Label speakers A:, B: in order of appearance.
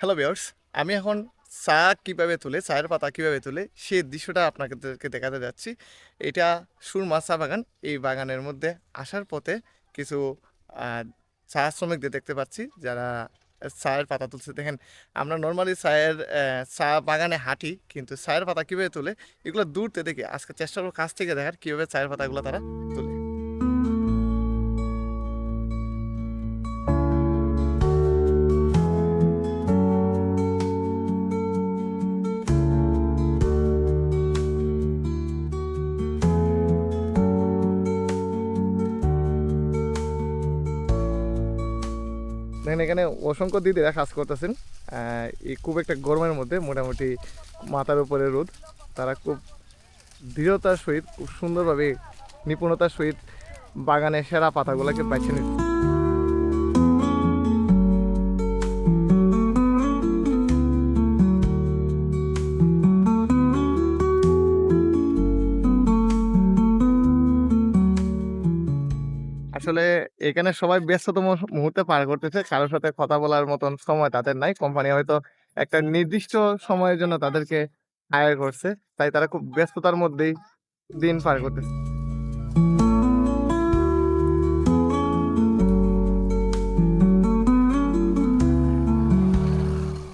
A: Hello viewers আমি এখন চা কীভাবে তুলে, চায়ের পাতা কীভাবে তুলে, সেই দৃশ্যটা আপনাদেরকে দেখাতে যাচ্ছি। এটা সুরমা চা বাগান। এই বাগানের মধ্যে আসার পথে কিছু চা শ্রমিকদের দেখতে পাচ্ছি, যারা চায়ের পাতা তুলছে। দেখেন, আমরা নর্মালি চায়ের চা বাগানে হাঁটি, কিন্তু চায়ের পাতা কীভাবে তুলে, এগুলো দূরতে দেখি, আজকে চেষ্টা করব কাছ থেকে দেখার কীভাবে চায়ের পাতাগুলো তারা তুলে। দেখেন এখানে অসংখ্য দিদিরা কাজ করতেছেন। এই খুব একটা গরমের মধ্যে মোটামুটি মাথার উপরে রোদ। তারা খুব দৃঢ়তার সহিত, খুব সুন্দরভাবে নিপুণতার সহিত বাগানের সেরা পাতাগুলোকে বেছে নিচ্ছে। আসলে এখানে সবাই ব্যস্ততম মুহূর্তে পার করতেছে। কারোর সাথে কথা বলার মতন সময় তাদের নাই। কোম্পানি হয়তো একটা নির্দিষ্ট সময়ের জন্য তাদেরকে হায়ার করছে। তাই তারা খুব ব্যস্ততার মধ্যেই দিন পার করতেছে।